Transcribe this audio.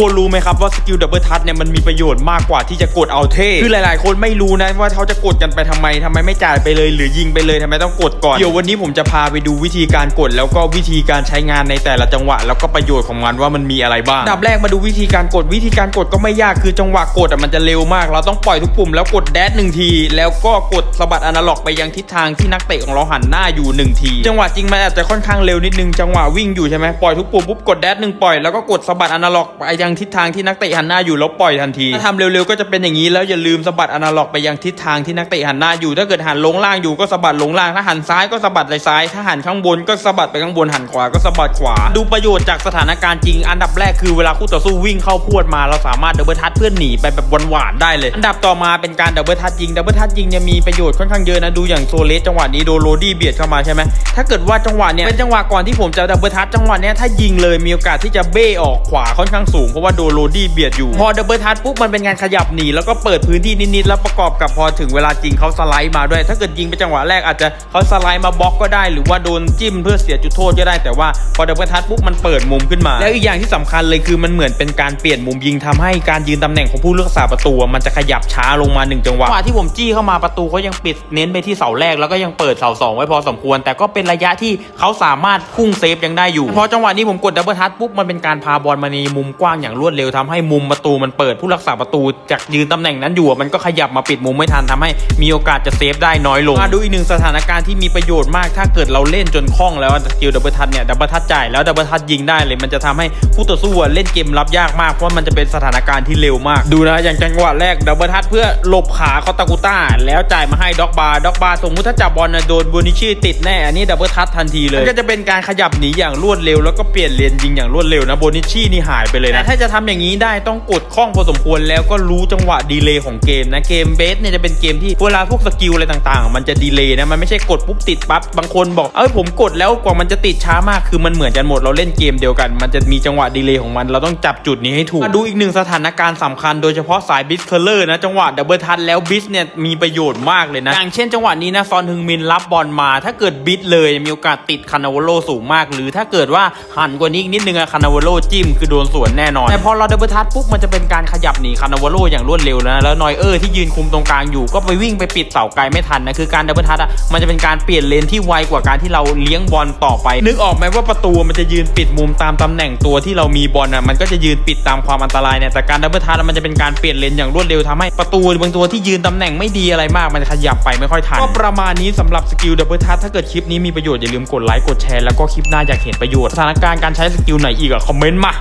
คนรู้ไหมครับว่าสกิลดับเบิลทัชเนี่ยมันมีประโยชน์มากกว่าที่จะกดเอาเท่คือหลาย ๆ คนไม่รู้นะว่าเขาจะกดกันไปทำไมทำไมไม่จ่ายไปเลย หรือยิงไปเลยทำไมต้องกดก่อนเดี๋ยววันนี้ผมจะพาไปดูวิธีการกด แล้วก็วิธีการใช้งานในแต่ละจังหวะ แล้วก็ประโยชน์ของมันว่ามันมีอะไรบ้างอันดับแรกมาดูวิธีการกดวิธีการกดก็ไม่ยากคือจังหวะกดอะมันจะเร็วมาก เราต้องปล่อยทุกปุ่มแล้วกดแดดหนึ่งที แล้วก็กดสะบัดอนาล็อกไปยังทิศทางที่นักเตะของเราหันหน้าอยู่หนึ่งที จังหวะจริงมันอาจจะค่อนข้างเร็วนิดนึงจังหวะวิ่งอยู่ใช่ไหมปล่อยทุกปุ่มปุ๊บกดแดดหนึ่งปล่อยแล้วก็กดสะบัดอนาล็อกไปยังทิศทางที่นักเตะหันหน้าอยู่แล้วปล่อยทันที ถ้าทำเร็วๆก็จะเป็นอย่างนี้แล้วอย่าลืมสะบัดอนาล็อกไปยังทิศทางที่นักเตะหันหน้าอยู่ ถ้าเกิดหันลงล่างอยู่ก็สะบัดลงล่าง ถ้าหันซ้ายก็สะบัดไปซ้าย ถ้าหันข้างบนก็สะบัดไปข้างบนหันขวาก็สะบัดขวา ดูประโยชน์จากสถานการณ์จริง อันดับแรกคือเวลาคู่ต่อสู้วิ่งเข้าพรวดมาเราสามารถดับเบิลทัชเพื่อหนีไปแบบหวานๆได้เลย อันดับต่อมาเป็นการดับเบิลทัชยิงดับเบิลทัชยิงเนี่ยมีประโยชน์ค่อนข้างเยอะนะดูอย่างโซเลสจังหวะนี้โดนโรดี้เบียดเข้ามาใช่ไหมถ้าเกิดว่าจังหวะเนี้ยเป็นจังหวะก่อนที่ผมจะดับเบิลทัชจังหวะเนี้ยถ้ายิงเลยมีโอกาสที่จะเบ้ออกขวาค่อนข้างสูงเพราะว่าโดนโรดี้เบียดอยู่ พอดับเบิลทัชปุ๊บมันเป็นการขยับหนีแล้วก็เปิดพื้นที่นิดๆแล้วประกอบกับพอถึงเวลาจริงเขาสไลด์มาด้วย ถ้าเกิดยิงไปจังหวะแรกอาจจะเขาสไลด์มาบล็อกก็ได้ หรือว่าโดนจิ้มเพื่อเสียจุดโทษก็ได้แต่ว่าพอดับเบิลทัชปุ๊บมันเปิดมุมขึ้นมา แล้วอีกอย่างที่สำคัญเลยคือมันเหมือนเป็นการเปลี่ยนมุมยิงทำให้การยืนตำแหน่งของผู้รักษาประตูมันจะขยับช้าลงมาหนึ่งจังหวะจังหวะที่ผมจี้เข้ามาประตูเขายังปิดเน้นไปที่เสาแรกแล้วก็ยังเปิดเสาสองไว้พอสมควร แต่ก็เป็นระยะที่เขาสามารถพุ่งเซฟยังได้อยู่พอจังหวะนี้ผมกดดับเบิลทัชปุ๊บมันเป็นการพาบอลมาในมุมกว้างอย่างรวดเร็วทำให้มุมประตูมันเปิดผู้รักษาประตูจากยืนตำแหน่งนั้นอยู่อะมันก็ขยับมาปิดมุมไม่ทันทำให้มีโอกาสจะเซฟได้น้อยลงมาดูอีกหนึ่งสถานการณ์ที่มีประโยชน์มาก ถ้าเกิดเราเล่นจนคล่องแล้วสกิลดับเบิลทัชเนี่ยดับเบิลทัชจ่ายแล้วดับเบิลทัชยิงได้เลย มันจะทำให้ผู้ต่อสู้อะเล่นเกมรับยากมากเพราะมันจะเป็นสถานการณ์ที่เร็วมาก ดูนะอย่างจังหวะแรกดับเบิลทัชเพื่อหลบขาคอตากุต้าแล้วจ่ายมาให้ด็อกบาร์ด็อกบาร์สมมุติถ้าจับบอลนะโดนบูนิชี่ติดแน่อันนี้ดับเบิลทัชทันทีเลยก็จะเป็นการขยับหนีอย่างรวดเร็ว แล้วก็เปลี่ยนเลนยิงอย่างรวดเร็วนะโบนิชี่นี่หายไปเลยนะแต่ถ้าจะทำอย่างนี้ได้ต้องกดคล่องพอสมควรแล้วก็รู้จังหวะดีเลย์ของเกมนะเกมเบสเนี่ยจะเป็นเกมที่เวลาพวกสกิลอะไรต่างๆ มันจะดีเลย์นะมันไม่ใช่กดปุ๊บติดปั๊บบางคนบอกเอ้ยผมกดแล้วกว่ามันจะติดช้ามากคือมันเหมือนกันหมดเราเล่นเกมเดียวกัน มันจะมีจังหวะดีเลย์ของมัน เราต้องจับจุดนี้ให้ถูกมาดูอีกหนึ่งสถานการณ์สำคัญโดยเฉพาะสายบิสเคอร์เลอร์นะจังหวะดับเบิลทัชแล้วบิสเนี่ยมีประโยชน์มากเลยนะอย่างเช่นจังหวะนี้นะซอนฮึงมินรับบอลมา ถ้าเกิดบิสเลยมีโอกาสติดคานาวโลสูงมาก หรือถ้าเกิดว่าหันกว่านี้อีกนิดนึงอะคานาวโลจิ้มคือโดนสวนแน่นอนแต่พอเราดับเบิลทัชปุ๊บมันจะเป็นการขยับหนีคานาวาโลอย่างรวดเร็วแล้วนะแล้วนอยเออร์ที่ยืนคุมตรงกลางอยู่ก็ไปวิ่งไปปิดเสาไกลไม่ทันนะคือการดับเบิลทัชอะมันจะเป็นการเปลี่ยนเลนที่ไวกว่าการที่เราเลี้ยงบอลต่อไป นึกออกไหมว่าประตูมันจะยืนปิดมุมตามตำแหน่งตัวที่เรามีบอลอะมันก็จะยืนปิดตามความอันตรายเนี่ยแต่การดับเบิลทัชมันจะเป็นการเปลี่ยนเลนอย่างรวดเร็วทำให้ประตูบางตัวที่ยืนตำแหน่งไม่ดีอะไรมาก มันขยับไปไม่ค่อยทันก็ประมาณนี้สำหรับสกิลดับเบิลทัชถ้าเกิดคลิปนี้มีประโยชน์อย่าลืมกดไลค์กดแชร์แล้วก็คลิปหน้าอยากเห็นประโยชน์สถานการณ์การใช้สกิลไหนอีกอะคอมเมนต์มา